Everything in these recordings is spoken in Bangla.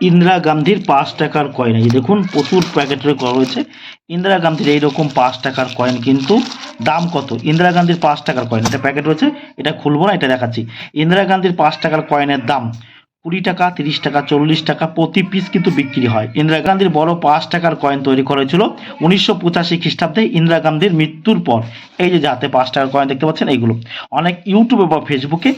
ইন্দিরা গান্ধীর পাঁচ টাকার কয়েন এই দেখুন প্রচুর প্যাকেটের করা রয়েছে ইন্দিরা গান্ধীর এইরকম পাঁচ টাকার কয়েন কিন্তু দাম কত? ইন্দিরা গান্ধীর পাঁচ টাকার কয়েন এটা প্যাকেট রয়েছে, এটা খুলবো না, এটা দেখাচ্ছি। ইন্দিরা গান্ধীর পাঁচ টাকার কয়েনের দাম কুড়ি টাকা, তিরিশ টাকা, চল্লিশ টাকা প্রতি পিস কিন্তু বিক্রি হয়। ইন্দিরা গান্ধীর বড় পাঁচ টাকার কয়েন তৈরি করা হয়েছিল উনিশশো পঁচাশি খ্রিস্টাব্দে ইন্দিরা গান্ধীর মৃত্যুর পর। এই যে যাতে পাঁচ টাকার কয়েন দেখতে পাচ্ছেন, এইগুলো। অনেক ইউটিউবে বা ফেসবুকে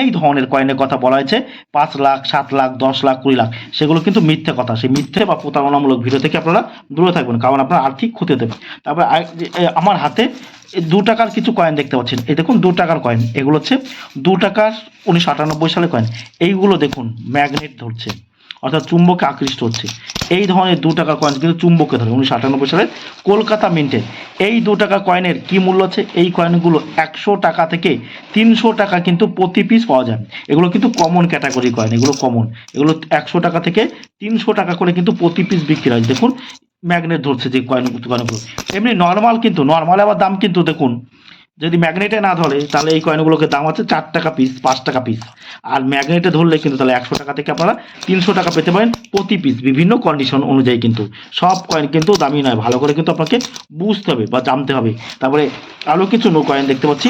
এই ধরনের কয়েনের কথা বলা হয়েছে। পাঁচ লাখ, সাত লাখ, দশ লাখ, কুড়ি লাখ, সেগুলো কিন্তু মিথ্যে কথা। সেই মিথ্যে বা প্রতারণামূলক ভিডিও থেকে আপনারা দূরে থাকবেন, কারণ আপনার আর্থিক ক্ষতি হতে পারে। তারপরে আমার হাতে দু টাকার কিছু কয়েন দেখতে পাচ্ছেন। এই দেখুন, দু টাকার কয়েন এগুলো হচ্ছে দু টাকার উনিশশো আটানব্বই সালে কয়েন এইগুলো দেখুন ম্যাগনেট ধরছে। অর্থাৎ চুম্বকে আকৃষ্ট হচ্ছে। এই ধরনের দু টাকা কয়েন কিন্তু চুম্বকে ধরে, উনিশশো আটানব্বই সালের কলকাতা মিন্টের এই দু টাকা কয়েনের কি মূল্য আছে? এই কয়েনগুলো একশো টাকা থেকে তিনশো টাকা কিন্তু প্রতি পিস পাওয়া যায়। এগুলো কিন্তু কমন ক্যাটাগরি কয়েন এগুলো কমন এগুলো একশো টাকা থেকে তিনশো টাকা করে কিন্তু প্রতি পিস বিক্রি হয়। দেখুন ম্যাগনেট ধরছে যে কয়েন কয়েনগুলো এমনি নর্মাল কিন্তু নর্মাল আবার দাম কিন্তু দেখুন। যদি ম্যাগনেটে না ধরে, তাহলে এই কয়েনগুলোকে দাম আছে চার টাকা পিস পাঁচ টাকা পিস আর ম্যাগনেটে ধরলে কিন্তু তাহলে একশো টাকা থেকে আপনারা তিনশো টাকা পেতে পারেন প্রতি পিস বিভিন্ন কন্ডিশন অনুযায়ী কিন্তু। সব কয়েন কিন্তু দামি নয়, ভালো করে কিন্তু আপনাকে বুঝতে হবে বা জানতে হবে। তারপরে আরও কিছু নো কয়েন দেখতে পাচ্ছি।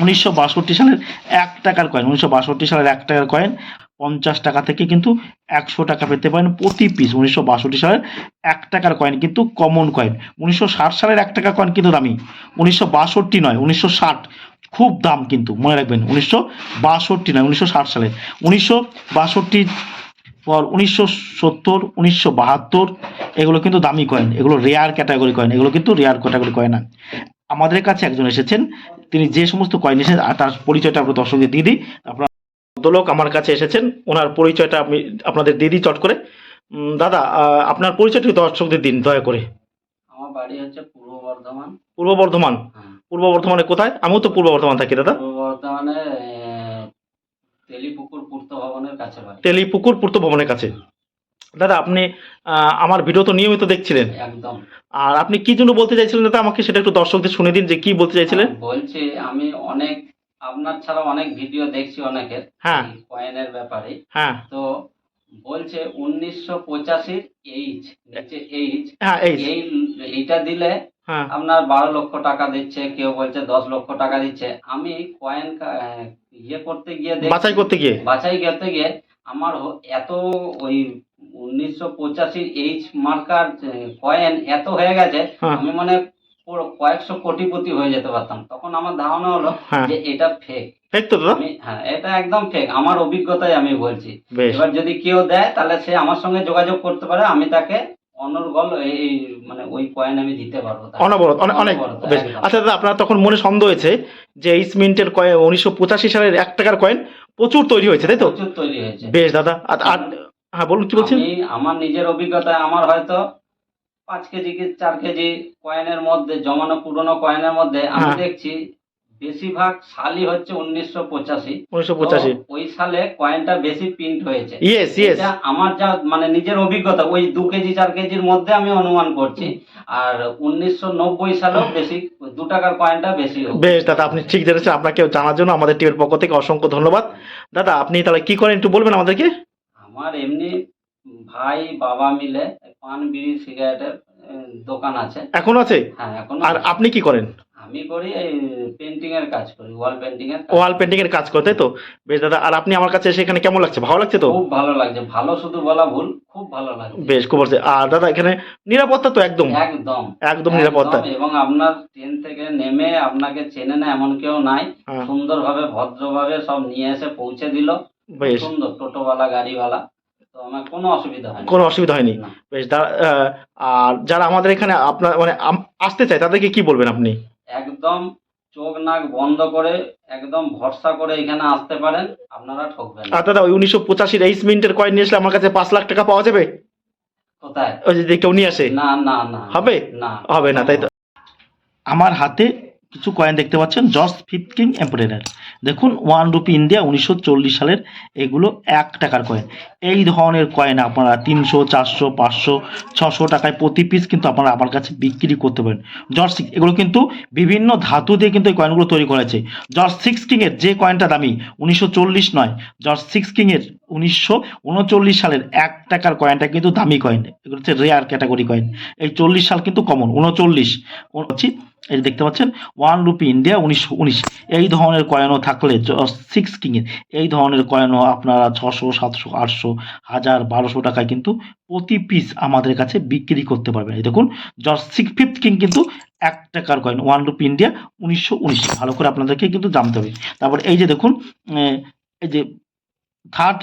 উনিশশো বাষট্টি সালের এক টাকার কয়েন উনিশশো বাষট্টি সালের এক টাকার কয়েন পঞ্চাশ টাকা থেকে কিন্তু একশো টাকা পেতে পারেন প্রতি পিস উনিশশো বাষট্টি সালের এক টাকার কয়েন কিন্তু কমন কয়েন উনিশশো ষাট সালের এক টাকা কয়েন কিন্তু দামি, উনিশশো নয়, উনিশশো খুব দাম কিন্তু, মনে রাখবেন, উনিশশো বাষট্টি নয়, উনিশশো সালে, উনিশশো বাষট্টি পর উনিশশো সত্তর, উনিশশো বাহাত্তর, এগুলো কিন্তু দামি কয়েন এগুলো রেয়ার ক্যাটাগরি কয়েন এগুলো কিন্তু রেয়ার ক্যাটাগরি কয়েন না। আমাদের কাছে একজন এসেছেন। তিনি যে সমস্ত কয়েন এসেছেন আর তার পরিচয়টা আমরা দর্শকদের দিয়ে দিই। আপনার ভদ্রলোক আমার কাছে এসেছেন ওনার পরিচয়টা আমি আপনাদের দিয়ে দিই চট করে। দাদা আপনার পরিচয়টা দর্শকদের দিন দয়া করে। আমার বাড়ি হচ্ছে পূর্ব বর্ধমান। পূর্ব বর্ধমান? হ্যাঁ। পূর্ব বর্ধমানে কোথায়? আমিও তো পূর্ব বর্ধমান থাকি দাদা। পূর্ব বর্ধমানে তেলিপুকুর পূর্ত ভবনের কাছে তেলিপুকুর পূর্ত ভবনের কাছে। দাদা আপনি আমার ভিডিও তো নিয়মিত দেখছিলেন। একদম। আর আপনি কি জন্য বলতে চাইছিলেন দাদা? আমাকে সেটা একটু দর্শকদের শুনে দিন যে কি বলতে চাইছিলেন। বলছি আমি অনেক আপনার ছাড়া অনেক ভিডিও দেখছি অনেকের হ্যাঁ। কয়েনের ব্যাপারে। হ্যাঁ। তো বলছে উনিশশো পঁচাশির এইচ নিচে এইচ হ্যাঁ এই এই এইটা দিলে হ্যাঁ। আপনার বারো লক্ষ টাকা দিচ্ছে কেউ বলছে দশ লক্ষ টাকা দিচ্ছে। আমি কয়েন ইয়ে করতে গিয়ে বাছাই করতে গিয়ে? বাছাই করতে গিয়ে আমার এত ওই উনিশশো পঁচাশির এইচ মার্কার কয়েন এত হয়ে গেছে হ্যাঁ। আমি মানে কয়েকশো কোটিপতি হয়ে যেতে পারতাম। তখন আমার ধারণা হলো হ্যাঁ। যে এটা ফেক ঠিক তো হ্যাঁ এটা একদম ফেক আমার অভিজ্ঞতায় আমি বলছি। এবার যদি কেউ দেয় তাহলে সে আমার সঙ্গে যোগাযোগ করতে পারে আমি তাকে অনর্গল এই মানে ওই কয়েন আমি দিতে পারব অনবরত অনেক বেশ। আচ্ছা দাদা আপনার তখন মনে সন্দেহ হয়েছে যে এই মিন্টের কয়েন উনিশশো পঁচাশি সালের এক টাকার কয়েন প্রচুর তৈরি হয়েছে তাই তো? প্রচুর তৈরি হয়েছে। বেশ দাদা। আর হ্যাঁ বলুন কি বলছেন? আমি আমার নিজের অভিজ্ঞতায় আমার হয়তো পাঁচ কেজি কি চার কেজি কয়েনের মধ্যে জমানো পুরনো কয়েনের মধ্যে আমি হ্যাঁ। দেখছি বেশিরভাগ সালই হচ্ছে উনিশশো পঁচাশি। উনিশশো পঁচাশি। ওই সালে কয়েনটা বেশি প্রিন্ট হয়েছে। ইয়েস ইয়েস আমার যা মানে নিজের অভিজ্ঞতা ওই দু কেজি চার কেজির মধ্যে আমি অনুমান করছি। আর উনিশশো নব্বই সালেও বেশি দু টাকার কয়েনটা বেশি হবে। বেশ দাদা আপনি ঠিক জেনেছেন আপনাকে জানার জন্য আমাদের টিমের পক্ষ থেকে অসংখ্য ধন্যবাদ। দাদা আপনি তাহলে কি করেন একটু বলবেন আমাদেরকে? আমার এমনি ভাই বাবা মিলে পান বিড়ি সিগারেটের দোকান আছে। এখন আছে? হ্যাঁ এখন আর আপনি কি করেন? আমি করি পেন্টিং এর কাজ করি ওয়াল পেন্টিং এর ওয়াল পেন্টিং এর কাজ করতে তো? বেশ দাদা আর আপনি আমার কাছে এসে এখানে কেমন লাগছে? ভালো লাগছে তো? খুব ভালো লাগছে। ভালো শুধু বলা ভুল খুব ভালো লাগছে। বেশ খুব ভালো আর দাদা এখানে নিরাপত্তা তো একদম? একদম। একদম নিরাপত্তা। এবং আপনার ট্রেন থেকে নেমে আপনাকে চেনে না এমন কেউ নাই। হ্যাঁ। সুন্দরভাবে ভদ্রভাবে সব নিয়ে এসে পৌঁছে দিল। বেশ। সুন্দর টোটোওয়ালা গাড়িওয়ালা তো আমার কোনো অসুবিধা হয়নি। কোনো অসুবিধা হয়নি। বেশ আর যারা আমাদের এখানে আপনার মানে আসতে চায় তাদেরকে কি বলবেন আপনি? একদম চোখ নাক বন্ধ করে একদম ভরসা করে এখানে আসতে পারেন আপনারা ঠকবেন। আর দাদা ওই উনিশশো পঁচাশির এইচ মিনিটের কয়েন নিয়ে আসলে আমার কাছে পাঁচ লাখ টাকা পাওয়া যাবে? কোথায়? ওই যদি কেউ নিয়ে আসে? না না না। হবে? না। হবে না তাই তো। আমার হাতে কিছু কয়েন দেখতে পাচ্ছেন জর্জ ফিফথ কিং দেখুন ওয়ান রুপি ইন্ডিয়া উনিশশো চল্লিশ সালের এগুলো এক টাকার কয়েন এই ধরনের কয়েন আপনারা তিনশো, চারশো, পাঁচশো, ছশো টাকায় প্রতি পিস কিন্তু আপনারা আমার কাছে বিক্রি করতে পারেন। জর্জ সিক্স এগুলো কিন্তু বিভিন্ন ধাতু দিয়ে কিন্তু এই কয়েনগুলো তৈরি করেছে জর্জ সিক্স কিংয়ের যে কয়েনটা দামি, উনিশশো নয় জর্জ সিক্স কিংয়ের উনিশশো উনচল্লিশ সালের এক টাকার কয়েনটা কিন্তু দামি কয়েন এগুলো হচ্ছে রেয়ার ক্যাটাগরি কয়েন এই চল্লিশ সাল কিন্তু কমন উনচল্লিশ। যে দেখতে পাচ্ছেন ওয়ান রুপি ইন্ডিয়া উনিশশো উনিশ। এই ধরনের কয়েনও থাকলে সিক্স কিংয়ের এই ধরনের কয়েনও আপনারা ছশো, সাতশো, আটশো, হাজার, বারোশো টাকায় কিন্তু প্রতি পিস আমাদের কাছে বিক্রি করতে পারবেন। এই দেখুন জর্জ সিক্স ফিফথ কিং কিন্তু এক টাকার কয়েন ওয়ান রুপি ইন্ডিয়া উনিশশো উনিশ। ভালো করে আপনাদেরকে কিন্তু জানতে হবে। তারপর এই যে দেখুন এই যে third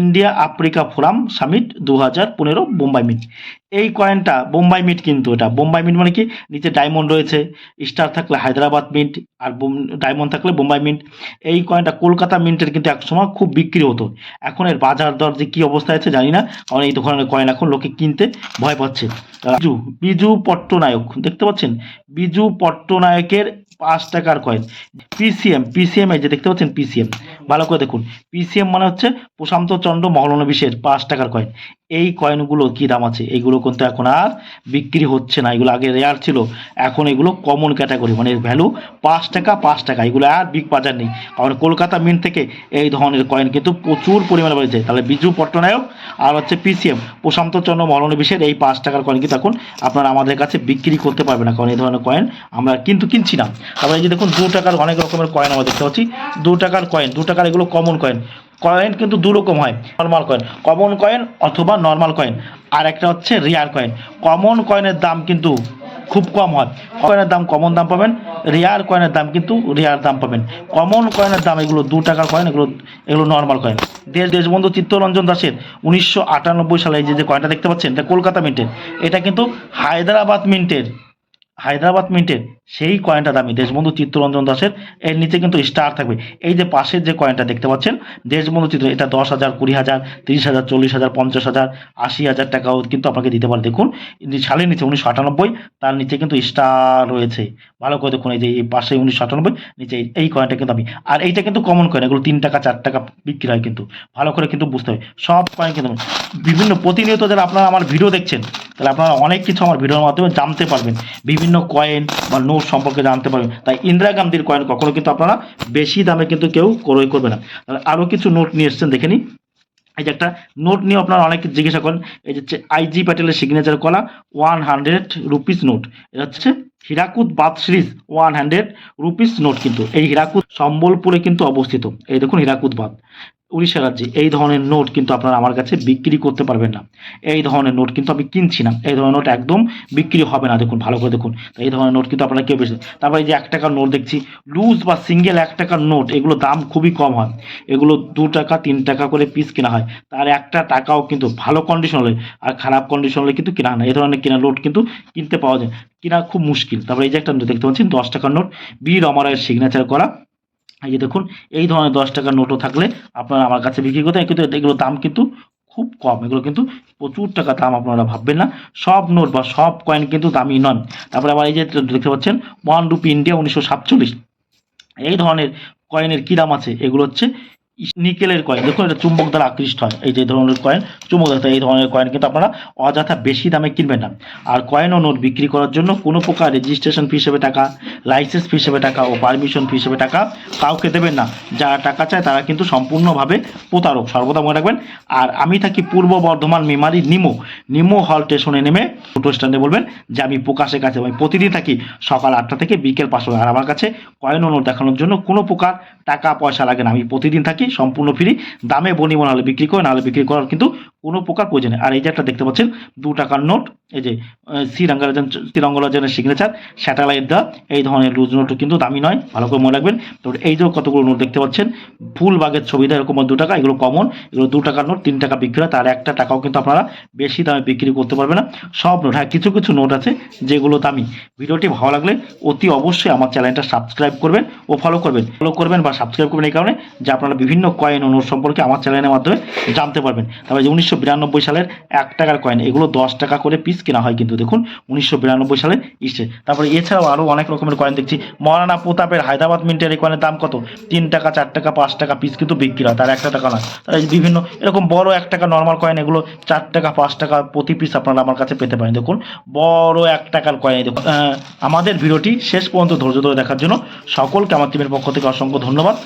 India Africa forum summit দু হাজার পনেরো বোম্বাই মিট এই কয়েনটা বোম্বাই মিট কিন্তু এটা। বোম্বাই মিট মানে কি? নিচে ডায়মন্ড রয়েছে স্টার থাকলে হায়দ্রাবাদ মিন্ট আর ডায়মন্ড থাকলে বোম্বাই মিন্ট এই কয়েনটা কলকাতা মিন্টের কিন্তু একসময় খুব বিক্রি হতো। এখন এর বাজার দর যে কী অবস্থায় আছে জানি না। কারণ এই ধরনের কয়েন এখন লোকে কিনতে ভয় পাচ্ছে। বিজু বিজু পট্টনায়ক, দেখতে পাচ্ছেন? বিজু পট্টনায়কের পাঁচ টাকার কয়েন পিসিএম পিসিএম এই যে দেখতে পাচ্ছেন পিসিএম ভালো করে দেখুন। পিসিএম মানে হচ্ছে প্রশান্ত চন্দ্র মহলনবিশের পাঁচ টাকার কয়েন এই কয়েনগুলো কি দাম আছে? এইগুলো কিন্তু এখন আর বিক্রি হচ্ছে না। এগুলো আগে রেয়ার ছিল। এখন এগুলো কমন ক্যাটাগরি মানে ভ্যালু পাঁচ টাকা পাঁচ টাকা। এগুলো আর বিগ বাজার নেই। কারণ কলকাতা মিন থেকে এই ধরনের কয়েন কিন্তু প্রচুর পরিমাণে বেড়েছে। তাহলে বিজু পট্টনায়ক আর হচ্ছে পিসিএম প্রশান্ত চন্দ্র মহলনবিশের এই পাঁচ টাকার কয়েন কিন্তু এখন আপনারা আমাদের কাছে বিক্রি করতে পারবে না। কারণ এই ধরনের কয়েন আমরা কিন্তু কিনছি না। তারপরে এই যে দেখুন, দু টাকার অনেক রকমের কয়েন আমরা দেখতে পাচ্ছি। দু টাকার কয়েন দু টাকার এগুলো কমন কয়েন কয়েন কিন্তু দু রকম হয় নর্মাল কয়েন কমন কয়েন অথবা নর্মাল কয়েন আর একটা হচ্ছে রিয়ার কয়েন কমন কয়েনের দাম কিন্তু খুব কম হয়। কয়েনের দাম কমন দাম পাবেন রেয়ার কয়েনের দাম কিন্তু রেয়ার দাম পাবেন। কমন কয়েনের দাম এগুলো দু টাকার কয়েন এগুলো এগুলো নর্মাল কয়েন দেশ দেশবন্ধু চিত্তরঞ্জন দাসের উনিশশো আটানব্বই সালে এই যে যে কয়েনটা দেখতে পাচ্ছেন, এটা কলকাতা মিন্টের এটা কিন্তু হায়দ্রাবাদ মিন্টের হায়দ্রাবাদ মিন্টের সেই কয়েনটা দামি। দেশবন্ধু চিত্তরঞ্জন দাসের, এর নিচে কিন্তু স্টার থাকবে। এই যে পাশের যে কয়েনটা দেখতে পাচ্ছেন, দেশবন্ধু চিত্র, এটা দশ হাজার, কুড়ি হাজার, তিরিশ হাজার, চল্লিশ হাজার, পঞ্চাশ হাজার, আশি হাজার টাকাও কিন্তু আপনাকে দিতে পারে। দেখুন সালের নিচে উনিশশো আটানব্বই, তার নিচে কিন্তু স্টার রয়েছে। ভালো করে দেখুন, এই যে এই পাশে উনিশশো আটানব্বই, নিচে এই কয়েনটা কিন্তু আমি আর এইটা কিন্তু কমন কয়েন এগুলো তিন টাকা, চার টাকা বিক্রি হয় কিন্তু। ভালো করে কিন্তু বুঝতে হবে। সব কয়েন কিন্তু বিভিন্ন প্রতিনিয়ত যারা আপনারা আমার ভিডিও দেখছেন, তাহলে আপনারা অনেক কিছু আমার ভিডিওর মাধ্যমে জানতে পারবেন। বিভিন্ন কয়েন বা নোট সম্পর্কে জানতে পারবেন। তাই ইন্দিরা গান্ধীর কয়েন কখনো কিন্তু আপনারা বেশি দামে কিন্তু কেউ ক্রয় করবে না। আরও কিছু নোট নিয়ে এসছেন, দেখে নিই এই যে একটা নোট নিয়ে আপনারা অনেক জিজ্ঞাসা করেন। এই যে আইজি প্যাটেলের সিগনেচার করা ওয়ান হান্ড্রেড রুপিস নোট এটা হচ্ছে হীরাকুদ বাদ series one hundred rupees note কিন্তু। এই হীরাকুদ সম্বলপুরে কিন্তু অবস্থিত। এই দেখুন হীরাকুদ বাদ উড়িষ্যা রাজ্যে, এই ধরনের নোট কিন্তু আপনারা আমার কাছে বিক্রি করতে পারবেন না। এই ধরনের নোট কিন্তু আমি কিনছি না। এই ধরনের নোট একদম বিক্রি হবে না। দেখুন, ভালো করে দেখুন। এই ধরনের নোট কিন্তু আপনারা কেউ বেশি তারপরে এই যে এক টাকার নোট দেখছি, লুজ বা সিঙ্গেল এক টাকার নোট, এগুলো দাম খুবই কম হয়। এগুলো দু টাকা, তিন টাকা করে পিস কেনা হয়। তার একটা টাকাও কিন্তু ভালো কন্ডিশন হলে আর খারাপ কন্ডিশন হলে কিন্তু কেনা হয় না। এই ধরনের কেনা নোট কিন্তু কিনতে পাওয়া যায়। কিনা খুব মুশকিল। তারপরে এই যে একটা দেখতে পাচ্ছেন, দশ টাকার নোট। বীর অমরায়ের সিগনেচার করা এই যে দেখুন, এই ধরনের দশ টাকার নোটও থাকলে আপনারা আমার কাছে বিক্রি করতে কিন্তু এগুলোর দাম কিন্তু খুব কম। এগুলো কিন্তু প্রচুর টাকা দাম আপনারা ভাববেন না। সব নোট বা সব কয়েন কিন্তু দামি নন। তারপরে আবার এই যে দেখতে পাচ্ছেন ওয়ান রুপি ইন্ডিয়া উনিশশো সাতচল্লিশ। এই ধরনের কয়েনের কী দাম আছে? এগুলো হচ্ছে নিকেলের কয়েন দেখুন, এটা চুম্বক দ্বারা আকৃষ্ট হয়। এই যে ধরনের কয়েন চুম্বক দ্বারা এই ধরনের কয়েন কিন্তু আপনারা অযথা বেশি দামে কিনবেন না। আর কয়েন ও নোট বিক্রি করার জন্য কোনো প্রকার রেজিস্ট্রেশন ফি হিসেবে টাকা লাইসেন্স ফি হিসেবে টাকা ও পারমিশন ফি হিসেবে টাকা কাউকে দেবেন না। যারা টাকা চায়, তারা কিন্তু সম্পূর্ণভাবে প্রতারক। সর্বদা মনে রাখবেন। আর আমি থাকি পূর্ব বর্ধমান মেমারি নিমো। নিমো হল স্টেশনে নেমে অটো স্ট্যান্ডে বলবেন যে, আমি প্রকাশের কাছে আমি প্রতিদিন থাকি সকাল আটটা থেকে বিকেল পাঁচটা আর আমার কাছে কয়েন ও নোট দেখানোর জন্য কোনো প্রকার টাকা পয়সা লাগে না। আমি প্রতিদিন থাকি সম্পূর্ণ ফ্রি দামে বনি নাহলে বিক্রি করে নাহলে বিক্রি করার কিন্তু কোনো প্রকার প্রয়োজন আর এই যে একটা দেখতে পাচ্ছেন, দু টাকার নোট, এই যে শ্রীরঙ্গরাজন, শ্রীরঙ্গরাজনের সিগনেচার স্যাটেলাইট দেওয়া, এই ধরনের লুজ নোট কিন্তু দামি নয়। ভালো করে মনে রাখবেন। তো এই যে কতগুলো নোট দেখতে পাচ্ছেন ফুল বাগের ছবি দেয়, এরকম দু টাকা, এগুলো কমন এগুলো দু টাকার নোট, তিন টাকা বিক্রি হয় তার একটা টাকাও কিন্তু আপনারা বেশি দামে বিক্রি করতে পারবে না। সব নোট হ্যাঁ কিছু কিছু নোট আছে যেগুলো দামি। ভিডিওটি ভালো লাগলে অতি অবশ্যই আমার চ্যানেলটা সাবস্ক্রাইব করবেন ও ফলো করবেন। ফলো করবেন বা সাবস্ক্রাইব করবেন এই কারণে যে আপনারা বিভিন্ন কয়েন ও নোট সম্পর্কে আমার চ্যানেলের মাধ্যমে জানতে পারবেন। তারপরে যে উনিশশো সালের এক টাকার কয়েন এগুলো দশ টাকা করে পিস কেনা হয় কিন্তু, দেখুন, উনিশশো বিরানব্বই সালের ইসে। তারপরে এছাড়াও আরও অনেক রকমের কয়েন দেখছি। মহারানা প্রতাপের হায়দ্রাবাদ মিন্টের এই কয়েনের দাম কত? তিন টাকা, চার টাকা, পাঁচ টাকা পিস কিন্তু বিক্রি হয়, তার একটা টাকা না তার বিভিন্ন, এরকম বড় এক টাকা নর্মাল কয়েন এগুলো চার টাকা, পাঁচ টাকা প্রতি পিস আপনারা আমার কাছে পেতে পারেন। দেখুন, বড় এক টাকার কয়েন দেখুন আমাদের ভিডিওটি শেষ পর্যন্ত ধৈর্য ধরে দেখার জন্য সকলকে আমার টিমের পক্ষ থেকে অসংখ্য ধন্যবাদ।